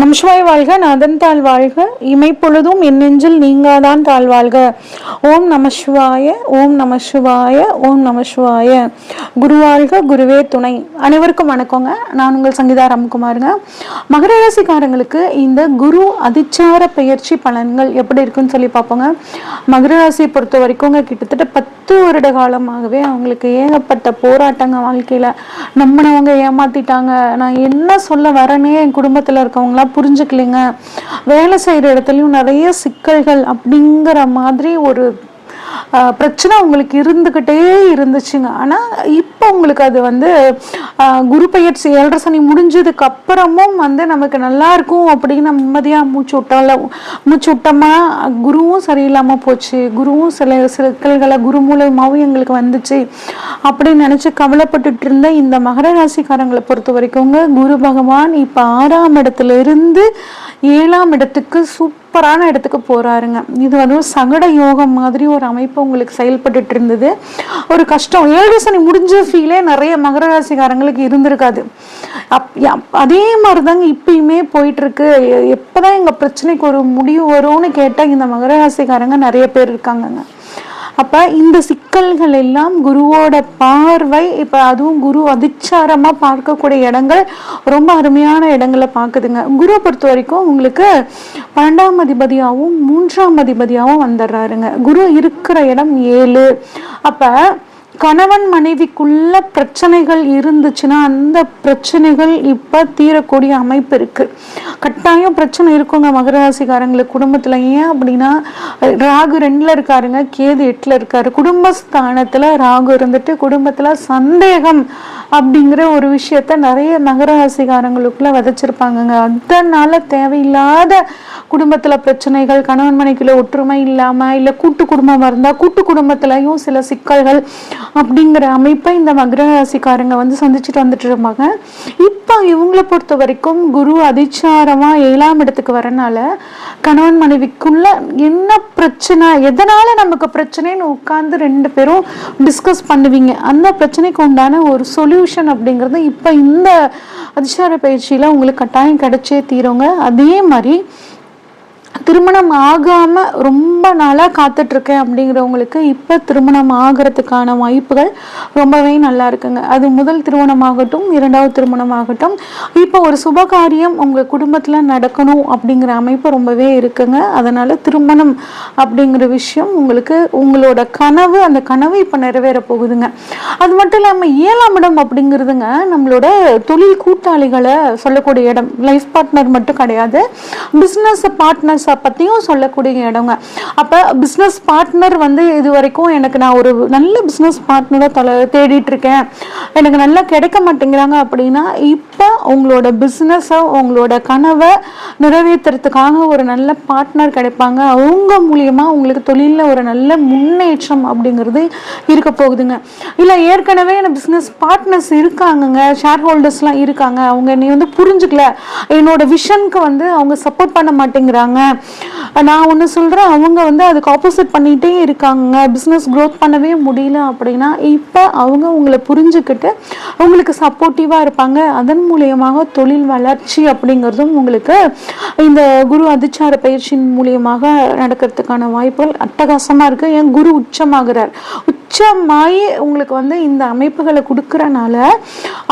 நமசிவாய் வாழ்க நாதன் தாழ் வாழ்க. இமைப்பொழுதும் என் நெஞ்சில் நீங்காதான் தாழ் வாழ்க. ஓம் நமசிவாய ஓம் நமசிவாய ஓம் நமசிவாய குருவாழ்க குருவே துணை. அனைவருக்கும் வணக்கங்க. நான் உங்கள் சங்கீதா ராம்குமாருங்க. மகர ராசிக்காரங்களுக்கு இந்த குரு அதிச்சார பயிற்சி பலன்கள் எப்படி இருக்குன்னு சொல்லி பார்ப்போங்க. மகர ராசியை பொறுத்த வரைக்கும் கிட்டத்தட்ட பத்து வருட காலமாகவே அவங்களுக்கு ஏகப்பட்ட போராட்டங்க வாழ்க்கையில நம்மனவங்க ஏமாத்திட்டாங்க. நான் என்ன சொல்ல வரேனே என் குடும்பத்துல இருக்கவங்களாம் புரிஞ்சுக்கலைங்க. வேலை செய்யற இடத்துலயும் நிறைய சிக்கல்கள் அப்படிங்கிற மாதிரி ஒரு பிரச்சனை உங்களுக்கு இருந்துக்கிட்டே இருந்துச்சுங்க. ஆனால் இப்போ உங்களுக்கு அது வந்து குரு பயிற்சி ஏழரை சனி முடிஞ்சதுக்கு அப்புறமும் வந்து நமக்கு நல்லா இருக்கும் அப்படின்னு நிம்மதியாக மூச்சு விட்டால மூச்சு விட்டோமா குருவும் சரியில்லாமல் போச்சு. குருவும் சில சிக்கல்களை குரு மூலயமாவும் எங்களுக்கு வந்துச்சு. அப்படின்னு நினச்சி கவலைப்பட்டுட்டு இருந்த இந்த மகர ராசிக்காரங்களை பொறுத்த வரைக்குங்க குரு பகவான் இப்போ ஆறாம் இடத்துல இருந்து ஏழாம் இடத்துக்கு சூப்பர் சூப்பரான இடத்துக்கு போகிறாருங்க இது வந்து ஒரு சகட யோகம் மாதிரி ஒரு அமைப்பு உங்களுக்கு செயல்பட்டுட்டு இருந்தது. ஒரு கஷ்டம். ஏழு சனி முடிஞ்ச ஃபீலே நிறைய மகர ராசிக்காரங்களுக்கு இருந்திருக்காது. அப் அதே மாதிரி தாங்க இப்பயுமே போயிட்டுருக்கு. எப்போ தான் எங்கள் பிரச்சனைக்கு ஒரு முடிவு வரும்னு கேட்டால் இந்த மகர ராசிக்காரங்க நிறைய பேர் இருக்காங்கங்க. அப்போ இந்த சிக்கல்கள் எல்லாம் குருவோட பார்வை இப்போ அதுவும் குரு அதிச்சாரமாக பார்க்கக்கூடிய இடங்கள் ரொம்ப அருமையான இடங்களை பார்க்குதுங்க. குருவை பொறுத்த வரைக்கும் உங்களுக்கு பன்னெண்டாம் அதிபதியாகவும் மூன்றாம் அதிபதியாகவும் வந்துடுறாருங்க. குரு இருக்கிற இடம் ஏழு. அப்போ கணவன் மனைவிக்குள்ள பிரச்சனைகள் இருந்துச்சுன்னா அந்த பிரச்சனைகள் இப்ப தீரக்கூடிய அமைப்பு இருக்கு. கட்டாயம் பிரச்சனை இருக்குங்க மகராசிக்காரங்களுக்கு குடும்பத்தில் குடும்பத்துல ஏன் அப்படின்னா ராகு ரெண்டுல இருக்காருங்க கேது எட்டுல இருக்காரு. குடும்பஸ்தானத்துல ராகு இருந்துட்டு குடும்பத்துல சந்தேகம் அப்படிங்கிற ஒரு விஷயத்த நிறைய மகர விதைச்சிருப்பாங்கங்க. அதனால தேவையில்லாத குடும்பத்துல பிரச்சனைகள் கணவன் மனைக்குள்ள ஒற்றுமை இல்லாம இல்லை கூட்டு குடும்பமா இருந்தா கூட்டு குடும்பத்திலயும் சில சிக்கல்கள் அப்படிங்கிற அமைப்பை இந்த மகர ராசிக்காரங்க வந்து சந்திச்சுட்டு வந்துட்டு இருப்பாங்க இப்போ இவங்கள பொறுத்த வரைக்கும் குரு அதிச்சாரமா ஏழாம் இடத்துக்கு வரனால கணவன் மனைவிக்குள்ள என்ன பிரச்சனை எதனால நமக்கு பிரச்சனைன்னு உட்கார்ந்து ரெண்டு பேரும் டிஸ்கஸ் பண்ணுவீங்க. அந்த பிரச்சனைக்கு உண்டான ஒரு சொல்யூஷன் அப்படிங்கிறது இப்போ இந்த அதிச்சார பயிற்சியில உங்களுக்கு கட்டாயம் கிடைச்சே தீருங்க. அதே மாதிரி திருமணம் ஆகாம ரொம்ப நாளா காத்துட்டு இருக்கேன் அப்படிங்கிறவங்களுக்கு இப்ப திருமணம் ஆகிறதுக்கான வாய்ப்புகள் ரொம்பவே நல்லா இருக்குங்க. அது முதல் திருமணம் ஆகட்டும் இரண்டாவது திருமணம் ஆகட்டும் இப்போ ஒரு சுபகாரியம் உங்க குடும்பத்துல நடக்கணும் அப்படிங்கிற அமைப்பு ரொம்பவே இருக்குங்க. அதனால திருமணம் அப்படிங்கிற விஷயம் உங்களுக்கு உங்களோட கனவு அந்த கனவு இப்ப நிறைவேற போகுதுங்க. அது மட்டும் இல்லாம ஏழாம் இடம் அப்படிங்கிறதுங்க நம்மளோட தொழில் கூட்டாளிகளை சொல்லக்கூடிய இடம். லைஃப் பார்ட்னர் மட்டும் கிடையாது. பிஸ்னஸ் பார்ட்னர்ஸ் பற்றியும் சொல்லக்கூடிய இடங்க. அப்போ பிஸ்னஸ் பார்ட்னர் வந்து இது வரைக்கும் எனக்கு நான் ஒரு நல்ல பிஸ்னஸ் பார்ட்னரை தொலை தேடிட்டு இருக்கேன் எனக்கு நல்லா கிடைக்க மாட்டேங்கிறாங்க அப்படின்னா இப்போ உங்களோட பிஸ்னஸை உங்களோட கனவை நிறைவேற்றுறதுக்காக ஒரு நல்ல பார்ட்னர் கிடைப்பாங்க. அவங்க மூலியமாக உங்களுக்கு தொழிலில் ஒரு நல்ல முன்னேற்றம் அப்படிங்கிறது இருக்க போகுதுங்க. இல்லை ஏற்கனவே எனக்கு பிஸ்னஸ் பார்ட்னர்ஸ் இருக்காங்கங்க. ஷேர் ஹோல்டர்ஸ்லாம் இருக்காங்க. அவங்க என்னை வந்து புரிஞ்சுக்கல. என்னோட விஷனுக்கு வந்து அவங்க சப்போர்ட் பண்ண மாட்டேங்கிறாங்க. நான் ஒன்று சொல்கிறேன் அவங்க வந்து அதுக்கு ஆப்போசிட் பண்ணிகிட்டே இருக்காங்க. பிஸ்னஸ் க்ரோத் பண்ணவே முடியல அப்படின்னா இப்போ அவங்க உங்களை புரிஞ்சுக்கிட்டு உங்களுக்கு சப்போர்ட்டிவாக இருப்பாங்க. அதன் மூலியமாக தொழில் வளர்ச்சி அப்படிங்கிறதும் உங்களுக்கு இந்த குரு அதிச்சார பயிற்சியின் மூலியமாக நடக்கிறதுக்கான வாய்ப்புகள் அட்டகாசமாக இருக்குது ஏன் குரு உச்சமாகிறார். உச்சமாயி உங்களுக்கு வந்து இந்த அமைப்புகளை கொடுக்குறனால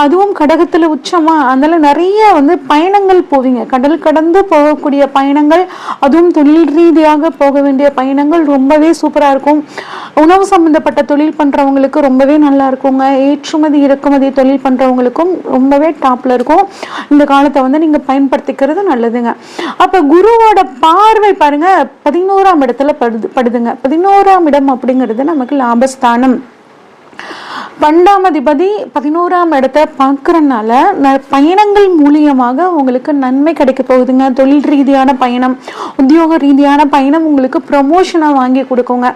அதுவும் கடகத்துல உச்சமா அதனால நிறைய வந்து பயணங்கள் போவீங்க. கடல் கடந்து போகக்கூடிய பயணங்கள் அதுவும் தொழில் ரீதியாக போக வேண்டிய பயணங்கள் ரொம்பவே சூப்பரா இருக்கும். உணவு சம்பந்தப்பட்ட தொழில் பண்றவங்களுக்கு ரொம்பவே நல்லா இருக்குங்க. ஏற்றுமதி இறக்குமதி தொழில் பண்றவங்களுக்கும் ரொம்பவே டாப்ல இருக்கும். இந்த காலத்தை வந்து நீங்க பயன்படுத்திக்கிறது நல்லதுங்க. அப்ப குருவோட பார்வை பாருங்க பதினோராம் இடத்துல படுது படுதுங்க. பதினோராம் இடம் அப்படிங்கிறது நமக்கு லாபஸ்தானம். பன்னெண்டாம் அதிபதி பதினோராம் இடத்தை பார்க்குறனால ந- பயணங்கள் மூலியமாக உங்களுக்கு நன்மை கிடைக்க போகுதுங்க. தொழில் ரீதியான பயணம் உத்தியோக ரீதியான பயணம் உங்களுக்கு ப்ரமோஷனை வாங்கி கொடுக்குங்க.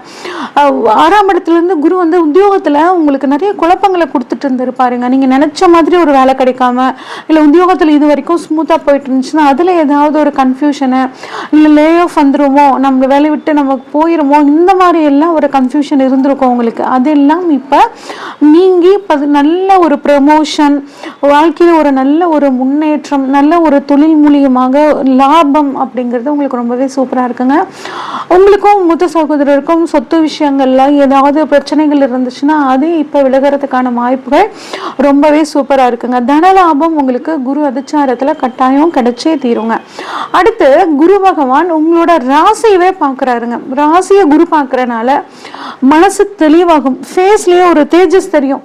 ஆறாம் இடத்துல இருந்து குரு வந்து உத்தியோகத்தில் உங்களுக்கு நிறைய குழப்பங்களை கொடுத்துட்டு இருந்திருப்பாருங்க. நீங்கள் நினச்ச மாதிரி ஒரு வேலை கிடைக்காம இல்லை உத்தியோகத்தில் இது வரைக்கும் ஸ்மூத்தாக போயிட்டு இருந்துச்சுன்னா அதில் ஏதாவது ஒரு கன்ஃபியூஷனு இல்லை லே ஆஃப் வந்துருமோ நம்ம வேலையை விட்டு நமக்கு போயிருமோ இந்த மாதிரி எல்லாம் ஒரு கன்ஃபியூஷன் இருந்திருக்கும் உங்களுக்கு. அதெல்லாம் இப்போ நீங்கி பது நல்ல ஒரு ப்ரமோஷன் வாழ்க்கையில் ஒரு நல்ல ஒரு முன்னேற்றம் நல்ல ஒரு தொழில் மூலியமாக லாபம் அப்படிங்கிறது உங்களுக்கு ரொம்பவே சூப்பராக இருக்குங்க. உங்களுக்கும் மூத்த சகோதரருக்கும் சொத்து விஷயங்கள்ல ஏதாவது பிரச்சனைகள் இருந்துச்சுன்னா அது இப்போ விலகிறதுக்கான வாய்ப்புகள் ரொம்பவே சூப்பராக இருக்குங்க. தன லாபம் உங்களுக்கு குரு அதிச்சாரத்தில் கட்டாயம் கிடைச்சே தீருங்க. அடுத்து குரு பகவான் உங்களோட ராசியவே பார்க்குறாருங்க ராசியை குரு பார்க்குறனால மனசு தெளிவாகும். ஃபேஸ்லேயே ஒரு தேஜஸ் தெரியும்.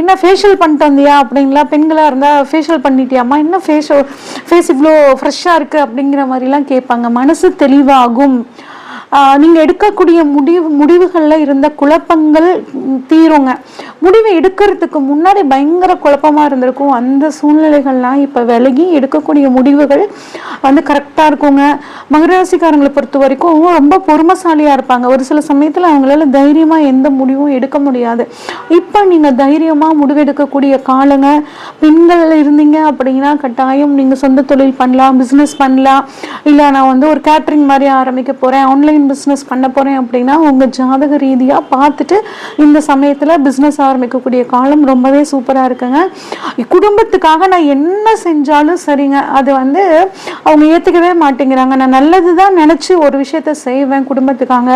என்ன ஃபேஷியல் பண்ணிட்டு வந்தியா அப்படிங்களா? பெண்களாக இருந்தால் ஃபேஷியல் பண்ணிட்டியாம்மா? என்ன ஃபேஷியல் ஃபேஸ் இவ்வளோ ஃப்ரெஷ்ஷாக இருக்குது அப்படிங்கிற மாதிரிலாம் கேட்பாங்க. மனசு தெளிவாகும். நீங்கள் எடுக்கக்கூடிய முடிவு முடிவுகளில் இருந்த குழப்பங்கள் தீருங்க. முடிவு எடுக்கிறதுக்கு முன்னாடி பயங்கர குழப்பமாக இருந்திருக்கும். அந்த சூழ்நிலைகள்லாம் இப்போ விலகி எடுக்கக்கூடிய முடிவுகள் வந்து கரெக்டாக இருக்குங்க. மகராசிக்காரங்களை பொறுத்த வரைக்கும் ரொம்ப பொறுமைசாலியாக இருப்பாங்க. ஒரு சில சமயத்தில் அவங்களால தைரியமாக எந்த முடிவும் எடுக்க முடியாது. இப்போ நீங்கள் தைரியமாக முடிவெடுக்கக்கூடிய காலங்க. பெண்கள் இருந்தீங்க அப்படின்னா கட்டாயம் நீங்கள் சொந்த தொழில் பண்ணலாம் பிஸ்னஸ் பண்ணலாம். இல்லை நான் வந்து ஒரு கேட்ரிங் மாதிரி ஆரம்பிக்க போகிறேன் ஆன்லைன் பிஸ்னஸ் பண்ண போகிறேன் அப்படின்னா உங்கள் ஜாதக ரீதியாக பார்த்துட்டு இந்த சமயத்தில் பிஸ்னஸ் ஆரம்பிக்கக்கூடிய காலம் ரொம்பவே சூப்பராக இருக்குங்க. குடும்பத்துக்காக நான் என்ன செஞ்சாலும் சரிங்க. அது வந்து அவங்க ஏற்றுக்கவே மாட்டேங்கிறாங்க. நான் நல்லது தான் நினச்சி ஒரு விஷயத்த செய்வேன் குடும்பத்துக்காக.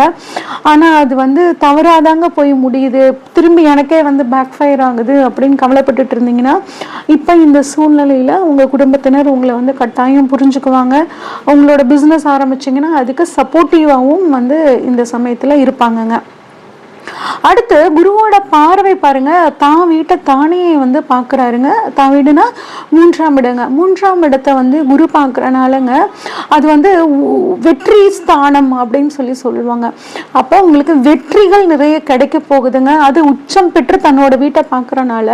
ஆனால் அது வந்து தவறாதாங்க போய் முடியுது. திரும்பி எனக்கே வந்து பேக் ஃபயர் ஆகுது அப்படின்னு கவலைப்பட்டுட்டு இருந்தீங்கன்னா இப்போ இந்த சூழ்நிலையில் உங்கள் குடும்பத்தினர் உங்களை வந்து கட்டாயம் புரிஞ்சுக்குவாங்க. உங்களோட பிஸ்னஸ் ஆரம்பிச்சிங்கன்னா அதுக்கு சப்போர்ட்டிவாகவும் வந்து இந்த சமயத்தில் இருப்பாங்கங்க. அடுத்து குருவோட பார்வை பாருங்க. தான் வீட்டை தானே வந்து பார்க்குறாருங்க. தான் வீடுனா மூன்றாம் இடங்க. மூன்றாம் இடத்தை வந்து குரு பார்க்குறனாலங்க அது வந்து வெற்றி ஸ்தானம் அப்படின்னு சொல்லி சொல்லுவாங்க. அப்போ உங்களுக்கு வெற்றிகள் நிறைய கிடைக்க போகுதுங்க. அது உச்சம் பெற்று தன்னோட வீட்டை பார்க்குறனால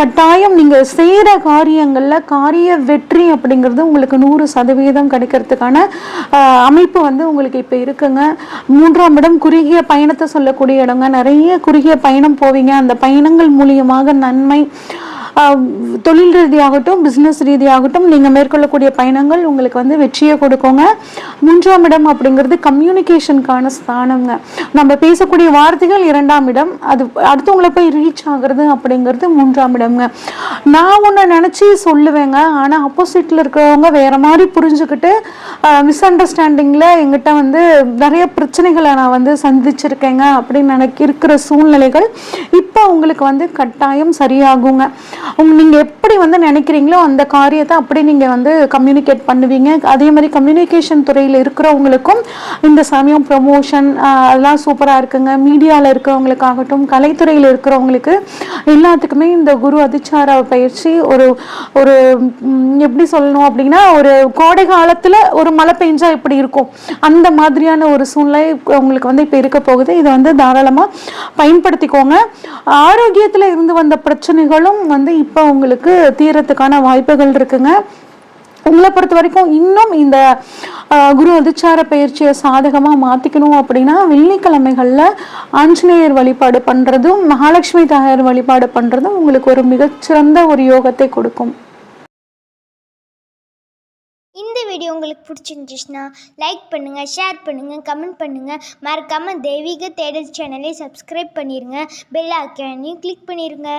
கட்டாயம் நீங்கள் செய்கிற காரியங்களில் காரிய வெற்றி அப்படிங்கிறது உங்களுக்கு நூறு சதவீதம் கிடைக்கிறதுக்கான அமைப்பு வந்து உங்களுக்கு இப்போ இருக்குங்க. மூன்றாம் இடம் குறுகிய பயணத்தை சொல்லக்கூடிய இடம் இடங்க நிறைய குறுகிய பயணம் போவீங்க. அந்த பயணங்கள் மூலியமாக நன்மை தொழில் ரீதியாகட்டும் பிஸ்னஸ் ரீதியாகட்டும் நீங்கள் மேற்கொள்ளக்கூடிய பயணங்கள் உங்களுக்கு வந்து வெற்றியை கொடுக்குங்க. மூன்றாம் இடம் அப்படிங்கிறது கம்யூனிகேஷனுக்கான ஸ்தானங்க. நம்ம பேசக்கூடிய வார்த்தைகள் இரண்டாம் இடம். அது அடுத்தவங்களை போய் ரீச் ஆகுறது அப்படிங்கிறது மூன்றாம் இடம்ங்க. நான் ஒன்று நினச்சி சொல்லுவேங்க. ஆனால் ஆப்போசிட்டில் இருக்கிறவங்க வேறு மாதிரி புரிஞ்சுக்கிட்டு மிஸ் அண்டர்ஸ்டாண்டிங்கில் எங்கிட்ட வந்து நிறைய பிரச்சனைகளை நான் வந்து சந்திச்சிருக்கேங்க அப்படின்னு எனக்கு இருக்கிற சூழ்நிலைகள் இப்போ உங்களுக்கு வந்து கட்டாயம் சரியாகுங்க. உங்க நீங்கள் எப்படி வந்து நினைக்கிறீங்களோ அந்த காரியத்தை அப்படி நீங்கள் வந்து கம்யூனிகேட் பண்ணுவீங்க. அதே மாதிரி கம்யூனிகேஷன் துறையில் இருக்கிறவங்களுக்கும் இந்த சமயம் ப்ரொமோஷன் அதெல்லாம் சூப்பராக இருக்குங்க. மீடியாவில் இருக்கிறவங்களுக்காகட்டும் கலைத்துறையில் இருக்கிறவங்களுக்கு எல்லாத்துக்குமே இந்த குரு அதிச்சார பயிற்சி ஒரு ஒரு எப்படி சொல்லணும் அப்படின்னா ஒரு கோடை காலத்தில் ஒரு மழை பெஞ்சா எப்படி இருக்கும். அந்த மாதிரியான ஒரு சூழ்நிலை உங்களுக்கு வந்து இப்போ இருக்க போகுது. இதை வந்து தாராளமாக பயன்படுத்திக்கோங்க. ஆரோக்கியத்தில் இருந்து வந்த பிரச்சனைகளும் வந்து இப்போ உங்களுக்கு தீரத்துக்கான வாய்ப்புகள் இருக்குங்க. உங்களை பொறுத்த வரைக்கும் இன்னும் இந்த குரு அதிச்சார பயிற்சியை சாதகமாக மாற்றிக்கணும் அப்படின்னா வெள்ளிக்கிழமைகளில் ஆஞ்சநேயர் வழிபாடு பண்ணுறதும் மகாலட்சுமி தாயார் வழிபாடு பண்ணுறதும் உங்களுக்கு ஒரு மிகச்சிறந்த ஒரு யோகத்தை கொடுக்கும். இந்த வீடியோ உங்களுக்கு பிடிச்சிருந்துச்சுன்னா லைக் பண்ணுங்கள் ஷேர் பண்ணுங்கள் கமெண்ட் பண்ணுங்கள் மறக்காமல் தெய்வீக தேடல் சேனலை சப்ஸ்கிரைப் பண்ணிடுங்க பெல் ஐக்கானையும் கிளிக் பண்ணிடுங்க